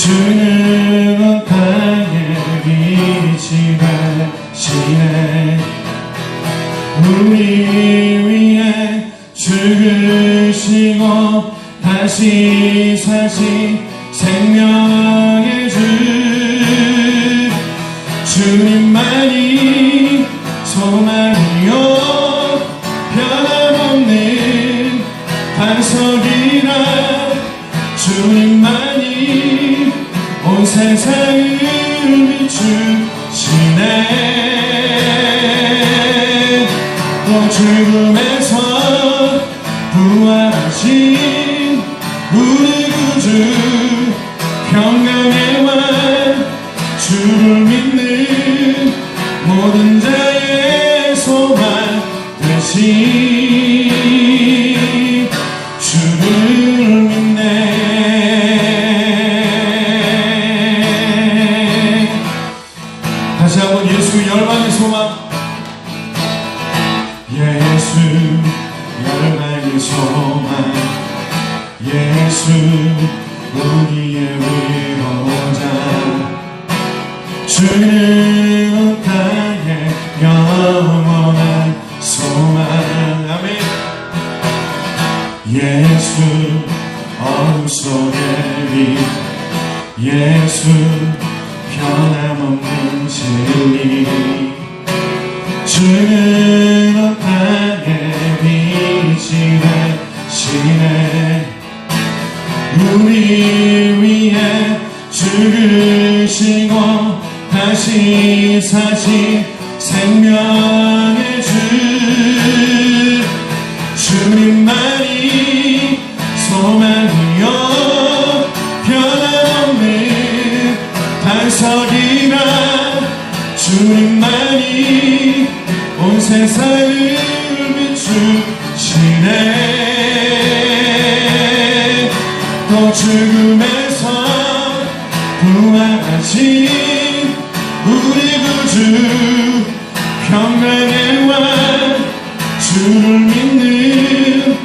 주는 온 땅의 빛이 되시네. 우리 위해 죽으시고 다시 사신 생명의 주. 주님만이 소망이요. 변함없는 반석이라 주님만이 온 세상을 비추시네 또 죽음에서 빛 예수 변함없는 진리 주는 온 땅의 빛이 되시네 우리 위해 죽으시고 다시 사신 주님만이 온 세상을 비추시네. 또 죽음에서 부활하신 우리 구주 평강의 왕 주를 믿는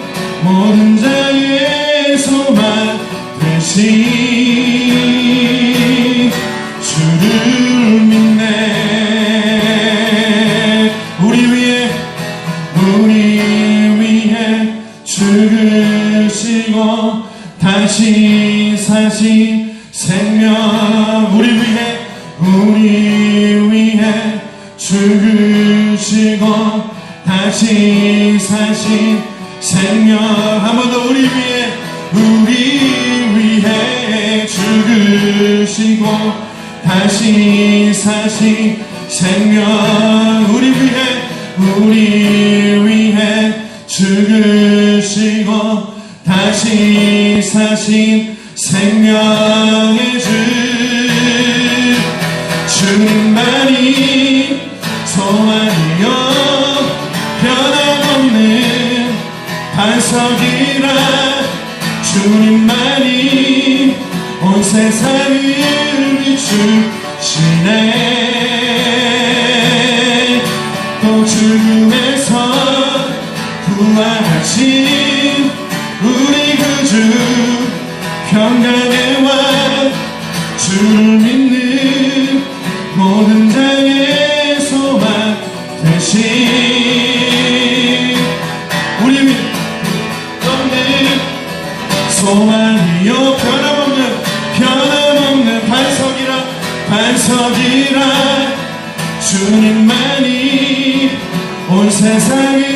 모든 자의 소망 되신 주를 믿네 생명 우리 위해 우리 위해 죽으시고 다시 사신 생명 죽음에서 부활하신 우리 구주 평강의 왕 주를 믿는 모든 자 온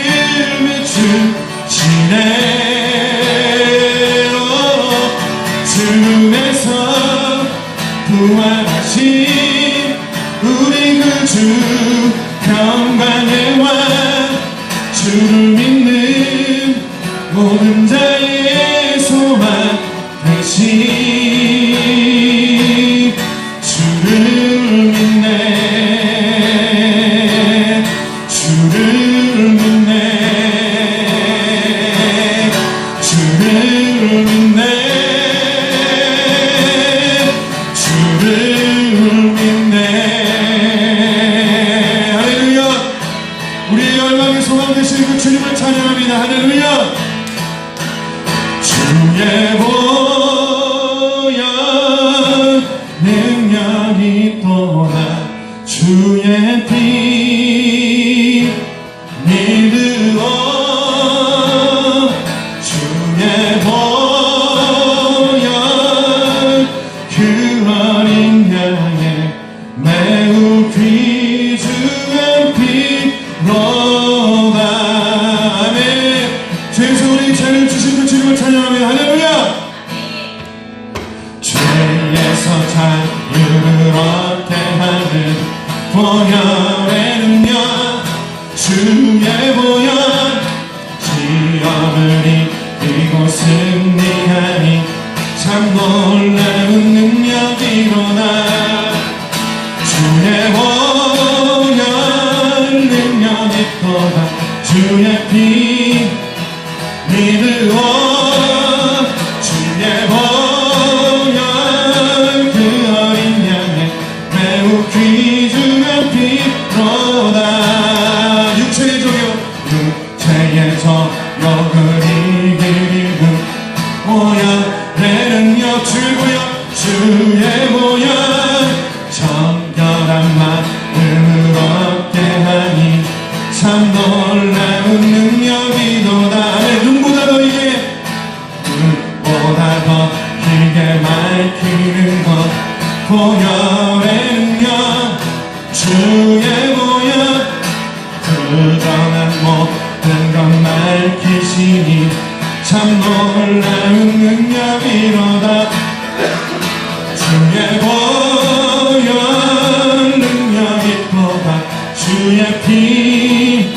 주의 피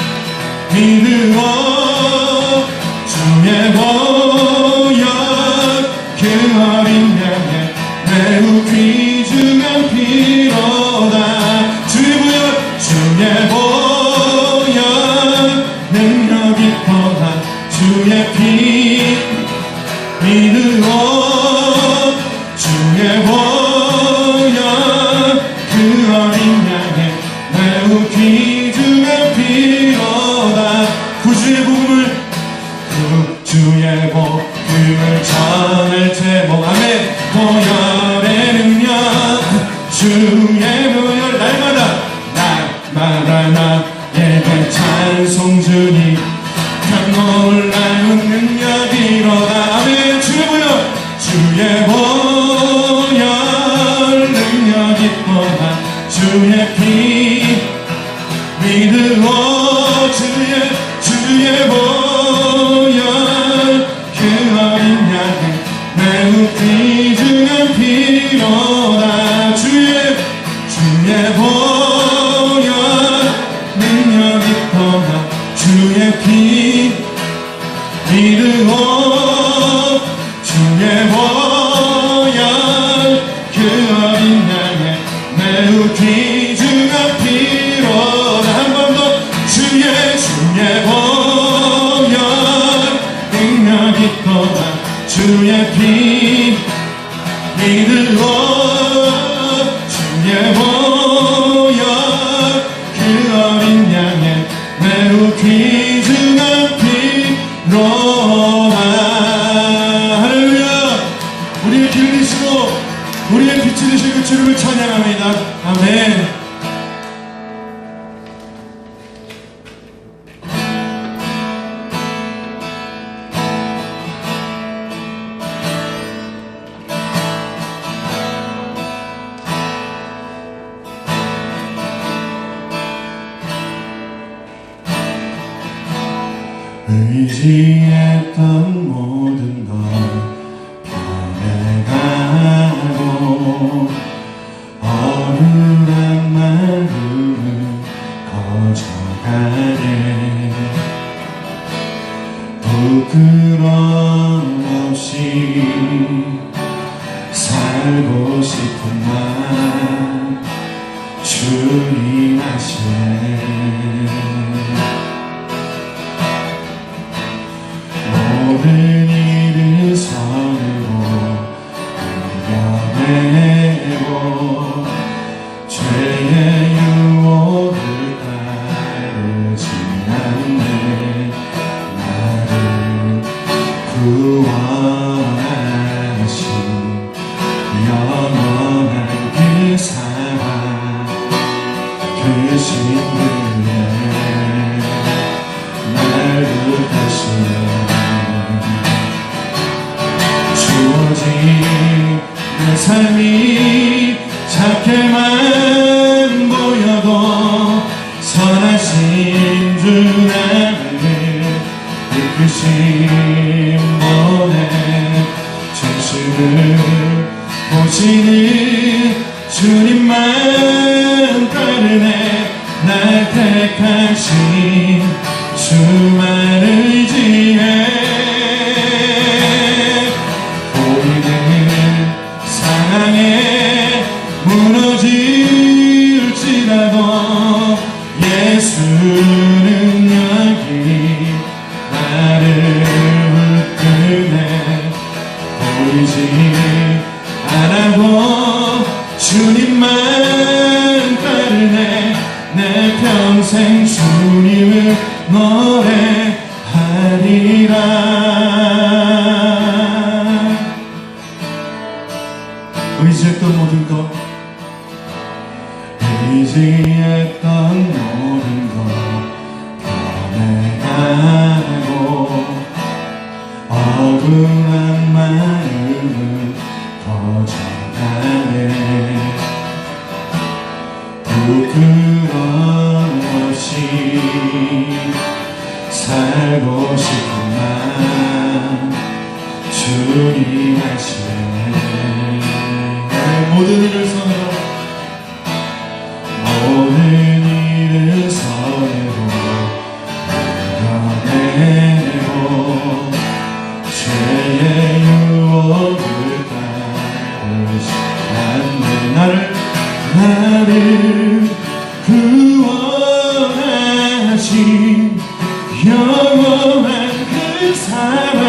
믿음으로 주의 피 살고 싶은 날 주님 아시네 택하신 주만을 more. 살고 싶구만. 주님 아시네 모든 일을 손으로 time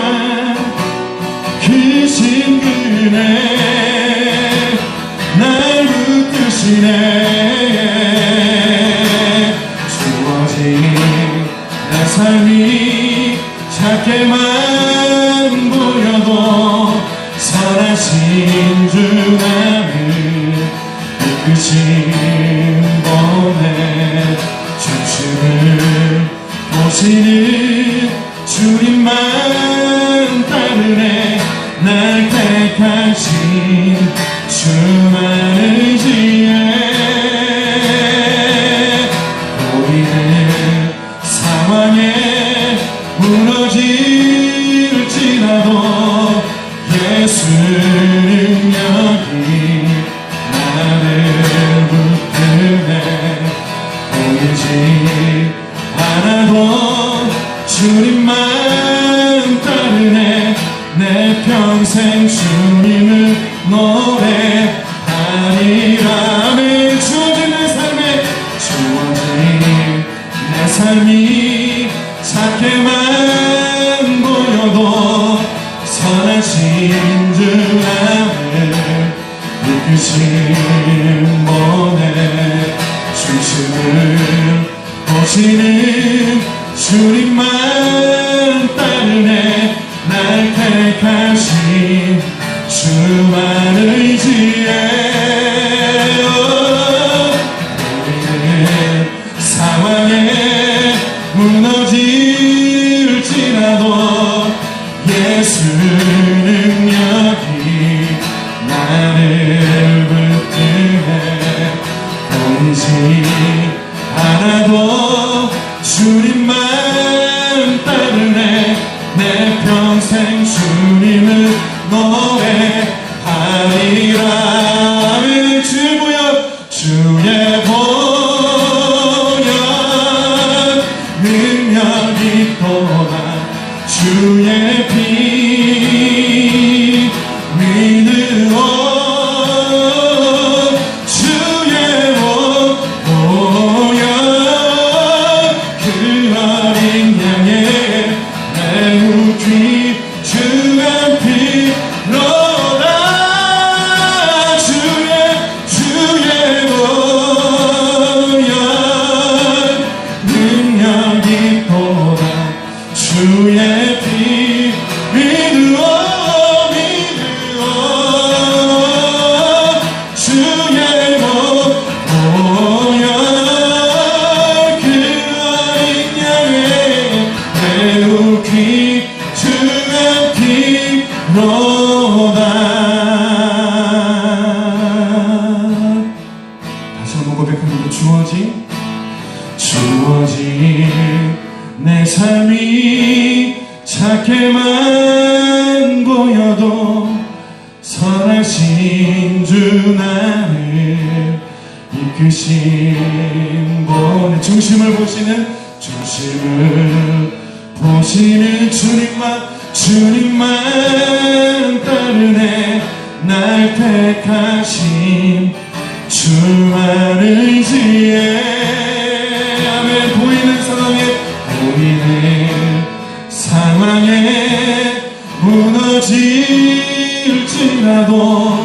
고백하지 devil. 삶이 작게만 보여도 선하신 주 나를 이끄신 분의 중심을 보시는 중심을 보시는 주님만 주님만 따르네. 날 택하신 주만을 무너질지라도